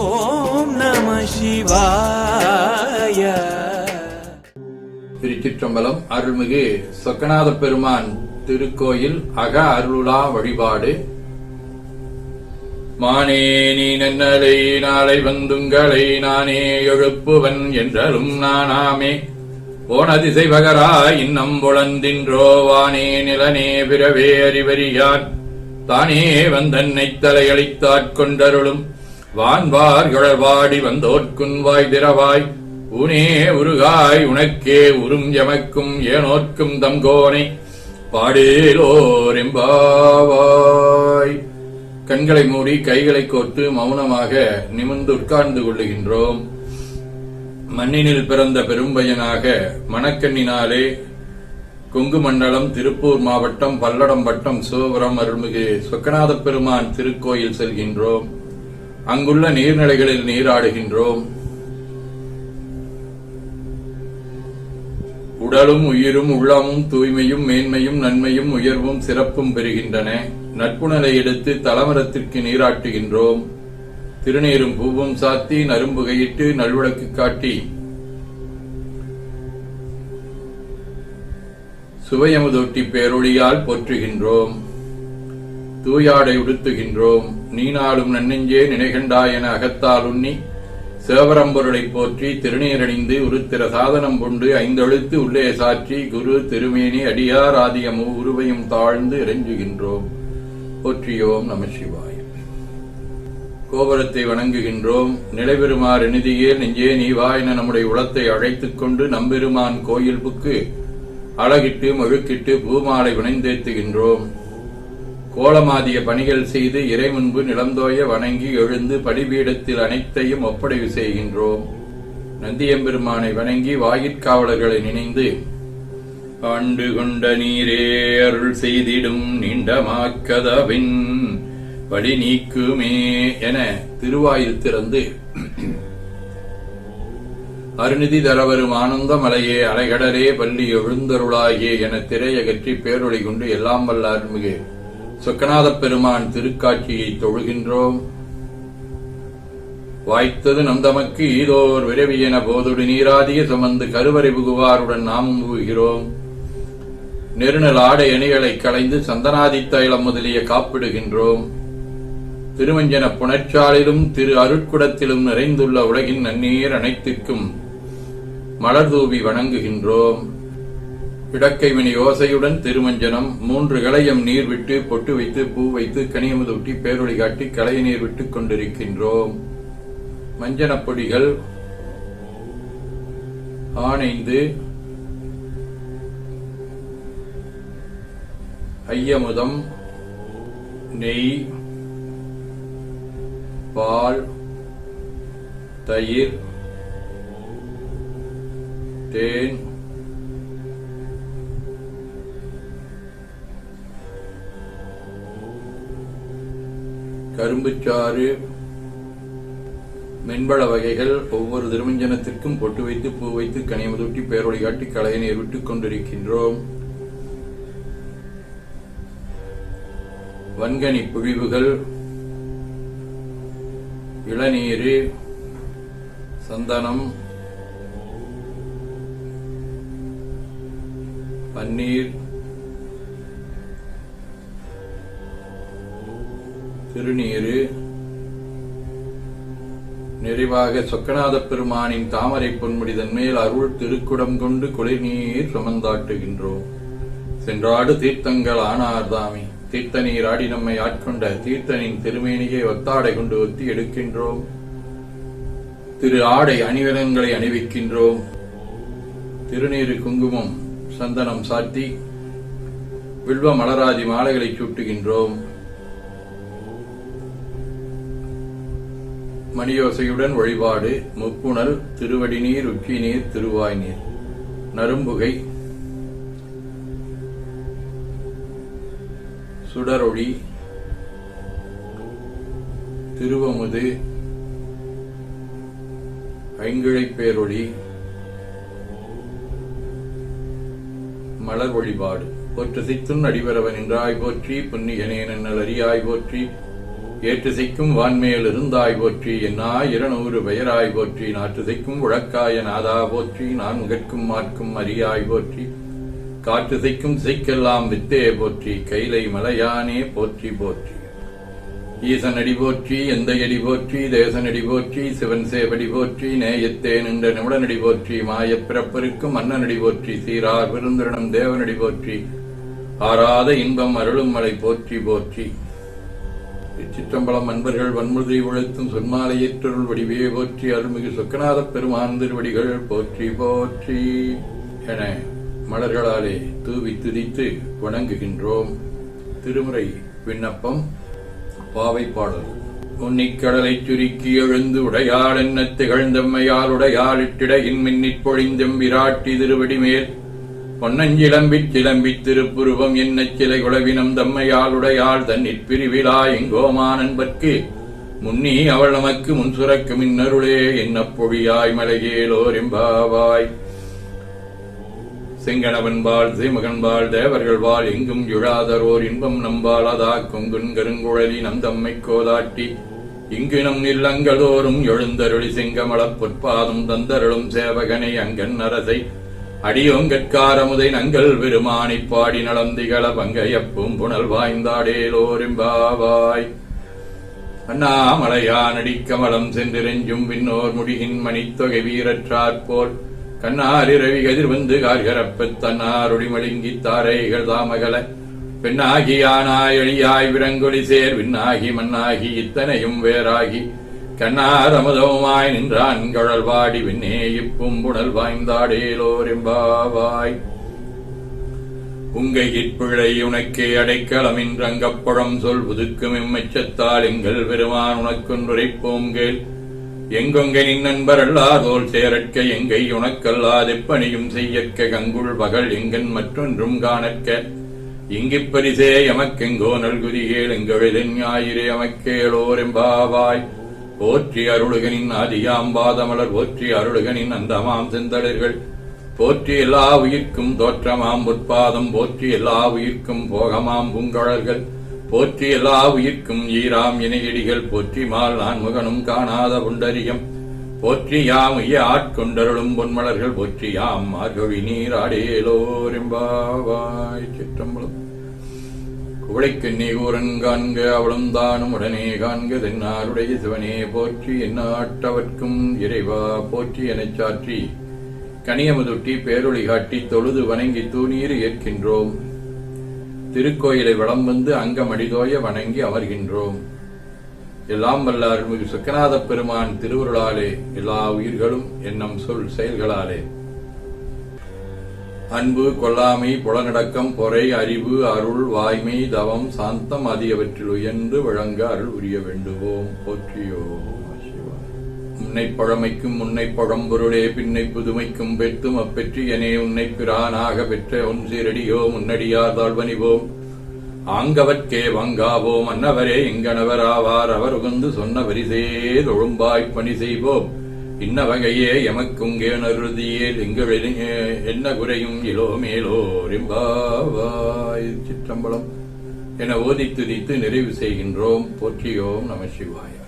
ஓம் நம சிவாய. திருச்சிற்றம்பலம் அருள்மிகு சொக்கநாத பெருமான் திருக்கோயில் அக அருளுலா வழிபாடு. மானே நீ நன்னலை நாளை வந்துங்களை நானே எழுப்புவன் என்றலும் நானாமே. போன திசை பகரா இன்னம் புலந்தின்றோவானே நிலனே பிறவே அறிவறியான். தானே வந்தன்னை தலையளித்தாற் கொண்டருளும். வான்வார் குழல்வாடி வந்தோற்குன் வாய் திறவாய் உனே உருகாய் உனக்கே உறும் எமக்கும் ஏனோர்க்கும் தங்கோனை பாடேலோரெம்பாவாய். கண்களை மூடி கைகளை கோர்த்து மௌனமாக நிமிர்ந்து உட்கார்ந்து கொள்ளுகின்றோம். மண்ணினில் பிறந்த பெரும்பயனாக மணக்கண்ணினாலே கொங்கு மண்டலம் திருப்பூர் மாவட்டம் பல்லடம் வட்டம் சிவபுரம் அருள்மிகு சொக்கநாத பெருமான் திருக்கோயில் செல்கின்றோம். அங்குள்ள நீர்நிலைகளில் நீராடுகின்றோம். உடலும் உயிரும் உள்ளமும் தூய்மையும் மேன்மையும் நன்மையும் உயர்வும் சிறப்பும் பெறுகின்றன. நட்புணலை எடுத்து தலமரத்திற்கு நீராட்டுகின்றோம். திருநீரும் பூவும் சாத்தி நரும்புகையிட்டு நல்விளக்கு காட்டி சுவையமுதொட்டி பேரொழியால் போற்றுகின்றோம். தூயாடை உடுத்துகின்றோம். நீனாலும் நன்னெஞ்சே நினைகின்றாய் என அகத்தால் உண்ணி சிவபரம்பொருளைப் போற்றி திருநீரணிந்து உருத்திர சாதனம் கொண்டு ஐந்தெழுத்து உள்ளே சாற்றி குரு திருமேனி அடியார் ஆதியமு உருவையும் தாழ்ந்து இறைஞ்சுகின்றோம். போற்றியோம் நம சிவாய. கோபுரத்தை வணங்குகின்றோம். நிலைபெறுமாறு நிதியே நெஞ்சே நீவா என நம்முடைய உளத்தை அழைத்துக் கொண்டு நம்பெருமான் கோயில் புக்கு அழகிட்டு மழுக்கிட்டு பூமாலை வினைந்தேத்துகின்றோம். கோலமாதிய பணிகள் செய்து இறை முன்பு நிலந்தோய வணங்கி எழுந்து படிபீடத்தில் அனைத்தையும் ஒப்படைவு செய்கின்றோம். நந்தியம்பெருமானை வணங்கி வாயிற்காவலர்களை நினைந்து ஆண்டு கொண்ட நீரே அருள் செய்திடும் நீண்டமாக்கதவின் வழி நீக்குமே என திருவாயில் திறந்து அருநிதி தரவரும் ஆனந்த மலையே அலைகடலே பள்ளி எழுந்தருளாகியே என திரையகற்றி பேரொழி கொண்டு எல்லாம் வல்ல அருள்மிகு சொக்கநாதப் பெருமான் திருக்காட்சியை தொழுகின்றோம். வாய்த்தது நம் தமக்கு ஈதோர் என போதொடு நீராதிய சுமந்து கருவறை புகுவாருடன் நாமும் புகுகிறோம். நெருநல் ஆடை அணிகளை களைந்து சந்தனாதி தைலம் முதலிய காப்பிடுகின்றோம். திருமஞ்சன புணர்ச்சாலிலும் திரு அருட்குடத்திலும் நிறைந்துள்ள உலகின் நன்னீர் அனைத்திற்கும் மலர் தூவி வணங்குகின்றோம். இடக்கைவினி ஓசையுடன் திருமஞ்சனம் மூன்று களையம் நீர் விட்டு பொட்டு வைத்து பூ வைத்து கனியமுதொட்டி பேரொழி காட்டி களைய நீர் விட்டுக் கொண்டிருக்கின்றோம். மஞ்சனப் பொடிகள் ஆணைந்து ஐயமுதம் நெய் பால் தயிர் தேன் கரும்புச்சாறு மென்பழ வகைகள் ஒவ்வொரு திருமஞ்சனத்திற்கும் பொட்டு வைத்து பூ வைத்து கனியமுதூட்டி பேரொழி காட்டி களைய விட்டுக் கொண்டிருக்கின்றோம். வன்கனி பொழிவுகள் இளநீர் சந்தனம் பன்னீர் திருநீரு. நிறைவாக சொக்கநாத பெருமானின் தாமரை பொன்முடிதன் மேல் அருள் திருக்குடம் கொண்டு குளிர்நீர் சுமந்தாட்டுகின்றோம். சென்றாடு தீர்த்தங்கள் ஆனார்தாமி தீர்த்த நீர் ஆடி நம்மை ஆட்கொண்ட தீர்த்தனின் திருமேனியை ஒத்தாடை கொண்டு ஒத்தி எடுக்கின்றோம். திரு ஆடை அணிகலன்களை அணிவிக்கின்றோம். திருநீரு குங்குமம் சந்தனம் சாத்தி வில்வ மலராதி மாலைகளை சூட்டுகின்றோம். மணியோசையுடன் வழிபாடு முப்புணல் திருவடி நீர் உச்சி நீர் திருவாய் நீர் நரும்புகை சுடரொளி. திருவமுது. ஐங்கிழைப் பேரொளி. மலர் வழிபாடு. போற்று சித்துன் அடிவரவன் என்றாய் போற்றி புண்ணியனே நன்னல் அறியாய் போற்றி. ஏற்றுசைக்கும் வான்மேல் இருந்தாய் போற்றி என்னா இருநூறு பெயராய் போற்றி நாற்றுசைக்கும் உழக்காய நாதா போற்றி நான் முகற்கும் மார்க்கும் அரியாய் போற்றி காற்றுசைக்கும் திசைக்கெல்லாம் வித்தே போற்றி கைலை மலையானே போற்றி போற்றி. ஈசனடி போற்றி எந்தையடி போற்றி தேசனடி போற்றி சிவன் சேவடி போற்றி நேயத்தே நின்ற நிமிடனடி போற்றி மாயப் பிறப்பருக்கும் அன்னனடி போற்றி சீரார் விருந்திரனும் தேவனடி போற்றி ஆராத இன்பம் அருளும் மலை போற்றி போற்றி. இச்சிற்றம்பலம் அன்பர்கள் வன்முதை உழைத்தும் சொன்மாலையற்றொருள் வடிவே போற்றி அருள்மிகு சொக்கநாத பெருமான் திருவடிகள் போற்றி போற்றி என மலர்களாலே தூவி துதித்து வணங்குகின்றோம். திருமுறை விண்ணப்பம் பாவைப்பாடல் உன்னிக்கடலை சுருக்கி எழுந்து உடையாள் என்ன திகழ்ந்தம்மையால் உடையாளிட்டிடையின் மின்னிற் பொழிந்தெம் விராட்டி திருவடி மேல் பொன்னஞ்சிலம்பிச் சிலம்பித் திருப்புருவம் என்ன சிலை குளவினம் தம்மையாளுடையாள் தன்னிற் பிரிவிழா எங்கோமானன்பற்கு முன்னி அவள் நமக்கு முன் சுரக்கு மின்னருளே என்ன பொழியாய் மலையேலோர் எம்பாவாய். செங்கணவன்பால் சீமகன்பால் தேவர்கள் வாழ் எங்கும் இழாதரோர் இன்பம் நம்பால் அதா கொங்குன் கருங்குழலி நம் தம்மை கோலாட்டி இங்கு நம் இல்லங்களோறும் எழுந்தருளி செங்கமலப் பொற்பாதும் தந்தருளும் சேவகனை அங்கன் அரசை. அடியோங்கற்காரமுதை நங்கள் பெருமானி பாடி நலந்திகள பங்கையப்பும் புனல் வாய்ந்தாடேலோரிம்பாவாய் அண்ணாமலையான் அடிக்கமலம் சென்றிரெஞ்சும் விண்ணோர் முடிகின் மணித்தொகை வீரற்றாற்போல். கண்ணாரி ரவி கதிர்வந்து கார்கரப்பத் தன்னாருடி மழுங்கித் தாரைகள் தாமகல. பெண்ணாகி ஆனாய் எளியாய் விரங்கொலி சேர் விண்ணாகி மண்ணாகி இத்தனையும் வேறாகி. கண்ணார் அமுதவுமாய் நின்றான் கழல் வாடி விண்ணே இப்பும்புணல் வாய்ந்தாடேலோர் எம்பாவாய் உங்கையிற் பிழை உனக்கே அடைக்கலமின்றங்கப்புறம் சொல் புதுக்கும் இம்மெச்சத்தால் எங்கள் பெருமான் உனக்குன்றுரைப்போம் கேள். எங்கொங்கனின் நண்பர் நண்பரல்லாதோல் சேரற்க எங்கை உனக்கல்லாதெப்பணியும் செய்யற்க கங்குள் பகல் எங்கன் மற்றொன்றும் காணற்க. இங்கிப்பரிசே எமக்கெங்கோ நல்குதிகேள் எங்களின் ஞாயிறே எமக்கேளோர் போற்றி அருளுகனின் ஆதியாம்பாதமலர் போற்றி அருளுகனின் அந்தமாம் செந்தடர்கள் போற்றி எல்லா உயிர்க்கும் தோற்றமாம் உற்பாதம் போற்றி எல்லா உயிர்க்கும் போகமாம் பூங்கழல்கள். போற்றி எல்லா உயிர்க்கும் ஈராம் இணையடிகள் போற்றி மால் நான் முகனும் காணாத புண்டரியம் போற்றி யாம் ஐய ஆட்கொண்டருளும் பொன்மலர்கள் போற்றி யாம் மார்கழி நீராடேலோரெம்பாவாய் சிற்றம்பலம். குவளைக்கண்ணி கூரன் காண்க அவளும் தானும் உடனே காண்க. தென்னாருடைய சிவனே போற்றி என்னாட்டவர்க்கும் இறைவா போற்றி எனச் சாற்றி. கனியமுதுட்டி பேரொளி காட்டி தொழுது வணங்கி தூணீர் ஏற்கின்றோம். திருக்கோயிலை வளம் வந்து அங்கமடிதோய வணங்கி அமர்கின்றோம். எல்லாம் வல்ல அருள்மிகு சுக்கநாதப் பெருமான் திருவுருளாலே எல்லா உயிர்களும் எண்ணம் சொல் செயல்களாலே. அன்பு கொல்லாமை புலனடக்கம் பொறை அறிவு அருள் வாய்மை தவம் சாந்தம் ஆகியவற்றில் உயர்ந்து வழங்க அருள் உரிய வேண்டுவோம். போற்றியோ முன்னை பழமைக்கும் முன்னை பழம்பொருளே பின்னை புதுமைக்கும் பெற்றும் அப்பெற்றியனே உன்னை பிரானாக பெற்ற உன் சீரடியோ முன்னடியார் தாழ்வணிவோம். ஆங்கவற்கே வங்காவோம் அன்னவரே எங்கனவராவார் அவர் உகந்து சொன்ன வரிசே தொழும்பாய்ப் பணி செய்வோம். இன்ன வகையே எமக்குங்கே நருதியேல் எங்களின் என்ன குறையும் இலோ மேலோ ரிம்பாவாய் சிற்றம்பலம். என ஓதி துதித்து நிறைவு செய்கின்றோம். போற்றியோம் நம சிவாயம்